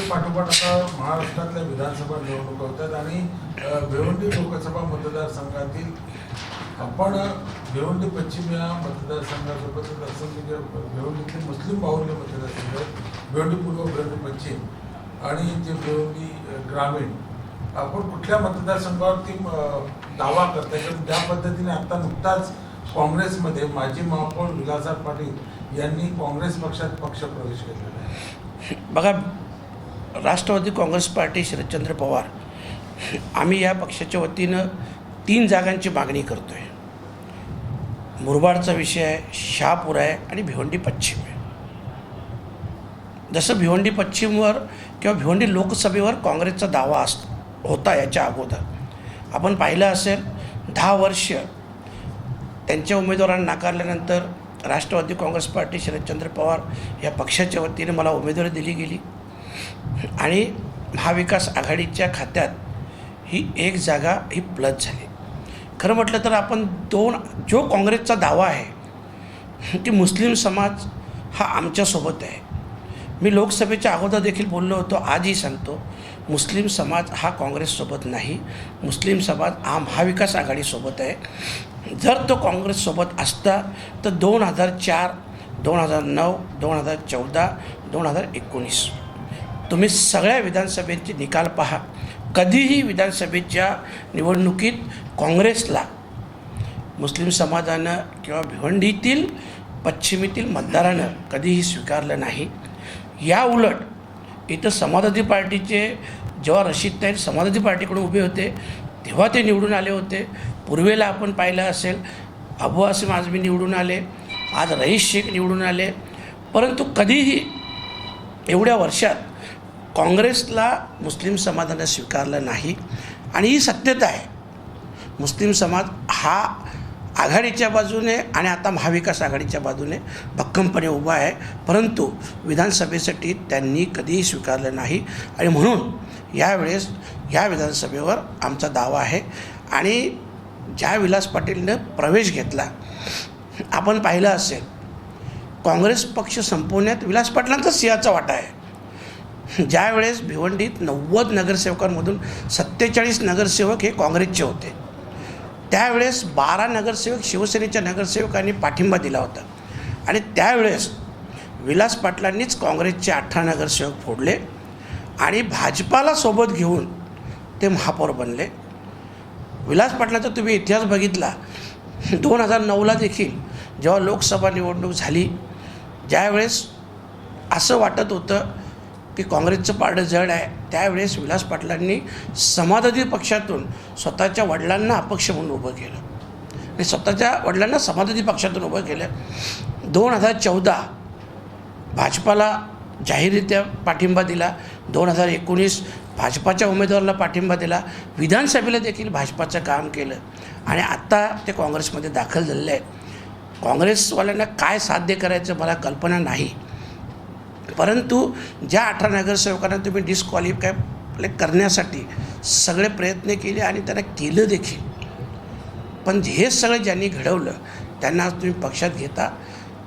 पाठोपाठ आता महाराष्ट्रातल्या विधानसभा निवडणुका होतात आणि भिवंडी लोकसभा मतदारसंघातील आपण भिवंडी पश्चिम या मतदारसंघासोबत असं म्हणजे भिवंडीतील मुस्लिम बाहुल्य मतदारसंघ भिवंडी पूर्व भिवंडी पश्चिम आणि जे भिवंडी ग्रामीण आपण कुठल्या मतदारसंघावरती दावा करता कारण ज्या पद्धतीने आता नुकताच काँग्रेसमध्ये माजी महापौर विलासराव पाटील यांनी काँग्रेस पक्षात पक्षप्रवेश केलेला आहे. बघा राष्ट्रवादी काँग्रेस पार्टी शरदचंद्र पवार आम्ही या पक्षाच्या वतीनं तीन जागांची मागणी करतो आहे मुरबाडचा विषय आहे शहापूर आहे आणि भिवंडी पश्चिम आहे. जसं भिवंडी पश्चिमवर किंवा भिवंडी लोकसभेवर काँग्रेसचा दावा अस होता याच्या अगोदर. आपण पाहिलं असेल दहा वर्ष त्यांच्या उमेदवारांना नाकारल्यानंतर राष्ट्रवादी काँग्रेस पार्टी शरदचंद्र पवार या पक्षाच्या वतीने मला उमेदवारी दिली गेली. आणि महाविकास आघाडीच्या खात्यात ही एक जागा ही प्लस झाली. खरं म्हटलं तर आपण दोन जो काँग्रेसचा दावा आहे की मुस्लिम समाज हा आमच्यासोबत आहे. मी लोकसभेच्या अगोदर देखील बोललो होतो आजही सांगतो मुस्लिम समाज हा काँग्रेससोबत नाही. मुस्लिम समाज हा महाविकास आघाडीसोबत आहे. जर तो काँग्रेससोबत असता तर दोन हजार चार दोन हजार नऊ दोन हजार चौदा दोन हजार एकोणीस तुम्ही सगळ्या विधानसभेचे निकाल पहा. कधीही विधानसभेच्या निवडणुकीत काँग्रेसला मुस्लिम समाजानं किंवा भिवंडीतील पश्चिमेतील मतदारानं कधीही स्वीकारलं नाही. या उलट इथं समाजवादी पार्टीचे जेव्हा रशीद नाईक समाजवादी पार्टीकडून उभे होते तेव्हा ते निवडून आले होते. पूर्वेला आपण पाहिलं असेल अबू आसिम आझमी निवडून आले आज रईस शेख निवडून आले. परंतु कधीही एवढ्या वर्षात काँग्रेसला मुस्लिम समाजाने स्वीकारलं नाही. आणि ही सत्यता आहे. मुस्लिम समाज हा आघाडीच्या बाजूने आणि आता महाविकास आघाडीच्या बाजूने भक्कमपणे उभा आहे. परंतु विधानसभेसाठी त्यांनी कधीही स्वीकारलं नाही. आणि म्हणून यावेळेस या विधानसभेवर आमचा दावा आहे. आणि ज्या विलास पाटीलनं प्रवेश घेतला आपण पाहिलं असेल काँग्रेस पक्ष संपवण्यात विलास पाटलांचा सिंहाचा वाटा आहे. ज्यावेळेस भिवंडीत नव्वद नगरसेवकांमधून सत्तेचाळीस नगरसेवक हे काँग्रेसचे होते. त्यावेळेस बारा नगरसेवक शिवसेनेच्या नगरसेवकांनी पाठिंबा दिला होता. आणि त्यावेळेस विलास पाटलांनीच काँग्रेसचे अठरा नगरसेवक फोडले आणि भाजपाला सोबत घेऊन ते महापौर बनले. विलास पाटलाचा तुम्ही इतिहास बघितला. दोन हजार नऊला देखील जेव्हा लोकसभा निवडणूक झाली ज्यावेळेस असं वाटत होतं की काँग्रेसचं पारडं जड आहे. त्यावेळेस विलास पाटलांनी समाजवादी पक्षातून स्वतःच्या वडिलांना अपक्ष म्हणून उभं केलं. आणि स्वतःच्या वडिलांना समाजवादी पक्षातून उभं केलं. दोन हजार चौदा भाजपाला जाहीररित्या पाठिंबा दिला. दोन हजार एकोणीस भाजपाच्या उमेदवाराला पाठिंबा दिला. विधानसभेला देखील भाजपाचं काम केलं. आणि आत्ता ते काँग्रेसमध्ये दाखल झालेले आहेत. काँग्रेसवाल्यांना काय साध्य करायचं मला कल्पना नाही. परंतु ज्या अठरा नगरसेवकांना तुम्ही डिस्क्वालिफाय करण्यासाठी सगळे प्रयत्न केले आणि त्यांना केलं देखील. पण हे सगळं ज्यांनी घडवलं त्यांना तुम्ही पक्षात घेता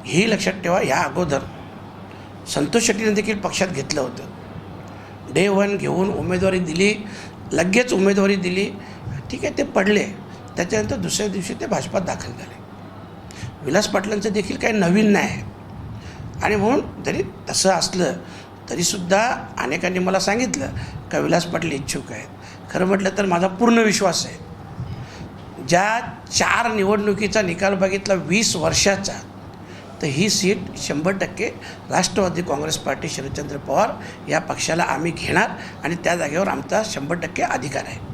हे लक्षात ठेवा या अगोदर संतोष शेट्टीने देखील पक्षात घेतलं होतं. डे वन घेऊन उमेदवारी दिली लगेच उमेदवारी दिली ठीक आहे ते पडले. त्याच्यानंतर दुसऱ्या दिवशी ते भाजपात दाखल झाले. विलास पाटलांचं देखील काही नवीन नाही. आणि म्हणून जरी तसं असलं तरीसुद्धा अनेकांनी मला सांगितलं का विलास पाटील इच्छुक आहेत. खरं म्हटलं तर माझा पूर्ण विश्वास आहे. ज्या चार निवडणुकीचा निकाल बघितला वीस वर्षाचा तर ही सीट शंभर टक्के राष्ट्रवादी काँग्रेस पार्टी शरदचंद्र पवार या पक्षाला आम्ही घेणार आणि त्या जागेवर आमचा शंभर टक्के अधिकार आहे.